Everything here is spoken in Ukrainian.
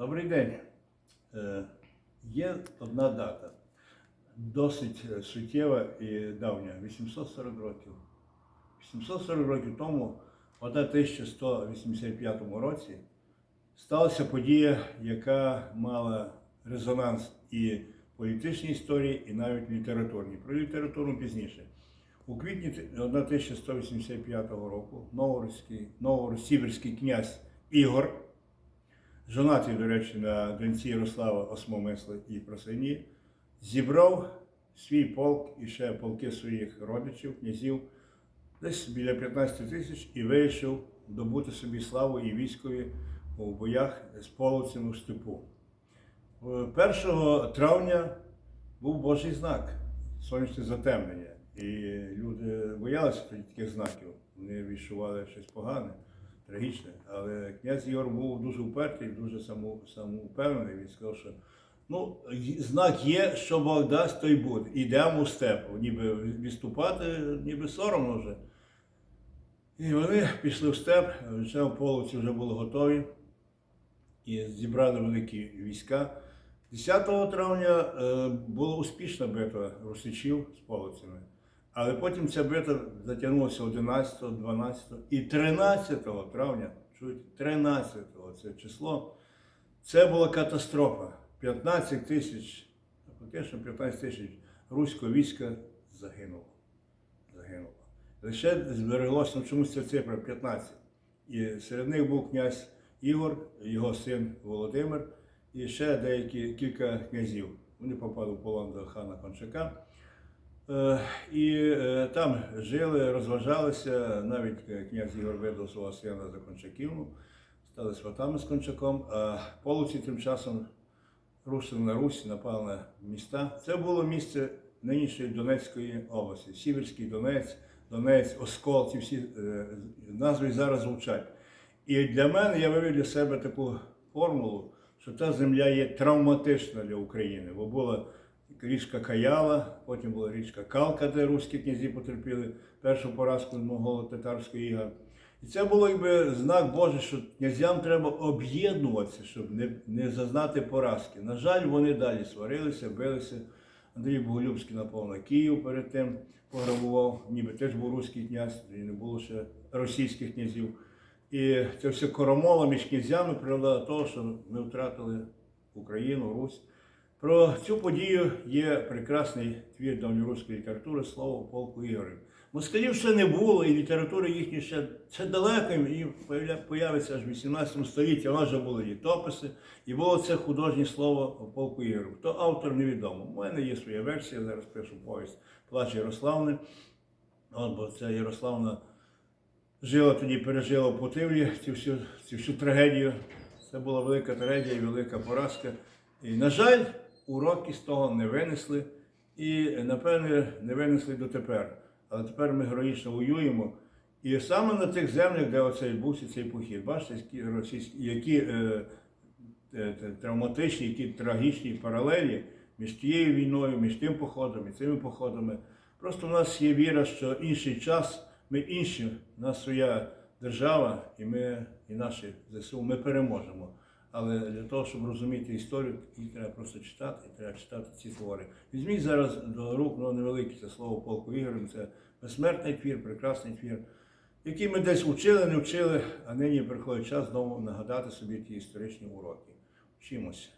Добрий день. Е, Є одна дата, досить е, суттєва і давня, 840 років. 840 років тому, в 1185 році, сталася подія, яка мала резонанс і політичній історії, і навіть літературній. Про літературу пізніше. У квітні 1185 року новгород-сіверський князь Ігор жонатий, до речі, на доньці Ярослава Осмомисли і Просині, зібрав свій полк і ще полки своїх родичів, князів, десь біля 15 тисяч і вирішив добути собі славу і військові у боях з половцями в степу. Е, 1 травня був Божий знак сонячне затемнення. І люди боялися таких знаків. Вони відчували щось погане, трагічне. Але князь Ігор був дуже впертий, дуже самоупевнений. Він сказав, що ну, знак є, що Бог дасть, то й буде. Ідемо у степу. Ніби відступати, ніби соромно вже. І вони пішли в степ, звичайно, половці вже були готові і зібрали великі війська. 10 травня е, була успішна битва русичів з половцями. Але потім ця битва затягнулася 11, 12 і 13 травня. Чуєте, 13 це число. Це була катастрофа. 15 тисяч, фактично 15 тисяч руського війська загинуло. Загинуло. Лише збереглося ну, чомусь ця цифра 15. І серед них був князь Ігор, його син Володимир і ще деякі кілька князів. Вони попали в полон до хана Кончака. Е, І е, там жили, розважалися. Навіть е, князь Ігор видав свого сина за Кончаківну, стали сватами з Кончаком. А половці тим часом рушили на Русь, напали на міста. Це було місце нинішньої Донецької області. Сіверський Донець, Донець, Оскол, ці всі назви зараз звучать. І для мене я вивів для себе таку формулу, що та земля є травматична для України, бо була річка Каяла, потім була річка Калка, де руські князі потерпіли першу поразку монголо-татарського іга. І це було якби знак Божий, що князям треба об'єднуватися, щоб не, не зазнати поразки. На жаль, вони далі сварилися, билися. Андрій Боголюбський напав на Київ перед тим, пограбував, ніби теж був руський князь, і не було ще російських князів. І це все коромола між князями привело до того, що ми втратили Україну, Русь. Про цю подію є прекрасний твір давньоруської літератури слово полку Ігорів. Москалів ще не було, і література їхня ще, ще далеко, і появиться аж в 18 столітті. У нас вже були літописи, і було це художнє слово полку Ігорів. Хто автор, невідомо. У мене є своя версія, зараз пишу повість Плач Ярославни. От, бо це Ярославна жила тоді, пережила в Путивлі цю всю, цю всю трагедію. Це була велика трагедія і велика поразка. І, на жаль, уроки з того не винесли і, напевне, не винесли дотепер. Але тепер ми героїчно воюємо. І саме на тих землях, де оцей відбувся цей похід, бачите, які російські, які е, е, е, травматичні, які трагічні паралелі між тією війною, між тим походом і цими походами. Просто в нас є віра, що інший час, ми інші, у нас своя держава, і ми, і наші ЗСУ, ми переможемо. Але для того, щоб розуміти історію, її треба просто читати, і треба читати ці твори. Візьміть зараз до рук, ну невелике це слово полку Ігорем, це безсмертний твір, прекрасний твір, який ми десь вчили, не вчили, а нині приходить час знову нагадати собі ті історичні уроки. Вчимося.